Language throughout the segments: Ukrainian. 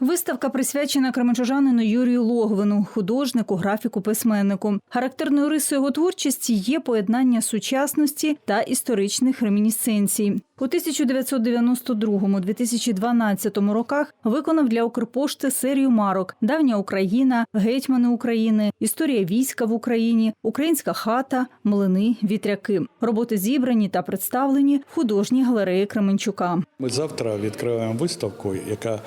Виставка присвячена кременчужанину Юрію Логвину, художнику, графіку, письменнику. Характерною рисою його творчості є поєднання сучасності та історичних ремінісценцій. У 1992-2012 роках виконав для Укрпошти серію марок Давня Україна, Гетьмани України, Історія війська в Україні, Українська хата, Млини, Вітряки. Роботи зібрані та представлені в художній галереї Кременчука. Ми завтра відкриваємо виставку, яка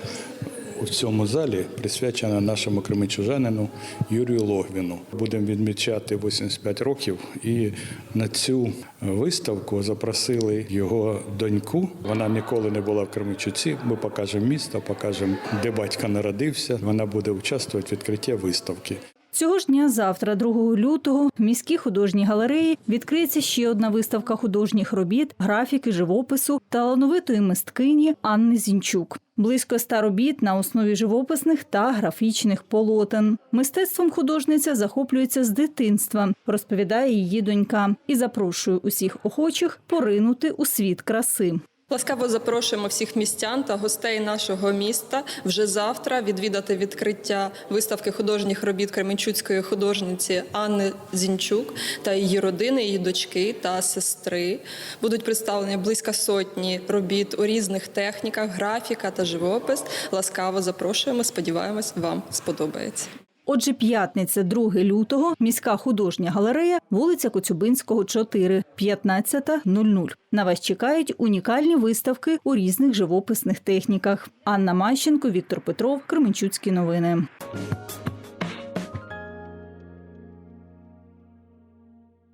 у цьому залі присвячена нашому кременчужанину Юрію Логвіну. Будемо відмічати 85 років, і на цю виставку запросили його доньку. Вона ніколи не була в Кременчуці. Ми покажемо місто, покажемо, де батько народився. Вона буде участвувати в відкритті виставки. Цього ж дня, завтра, 2 лютого, в міській художній галереї відкриється ще одна виставка художніх робіт, графіки, живопису талановитої мисткині Анни Зінчук. Близько ста робіт на основі живописних та графічних полотен. Мистецтвом художниця захоплюється з дитинства, розповідає її донька, і запрошує усіх охочих поринути у світ краси. Ласкаво запрошуємо всіх містян та гостей нашого міста вже завтра відвідати відкриття виставки художніх робіт Кременчуцької художниці Анни Зінчук та її родини, її дочки та сестри. Будуть представлені близько сотні робіт у різних техніках, графіка та живопис. Ласкаво запрошуємо. Сподіваємось, вам сподобається. Отже, п'ятниця, 2 лютого, міська художня галерея, вулиця Коцюбинського, 4, 15.00. На вас чекають унікальні виставки у різних живописних техніках. Анна Мащенко, Віктор Петров, Кременчуцькі новини.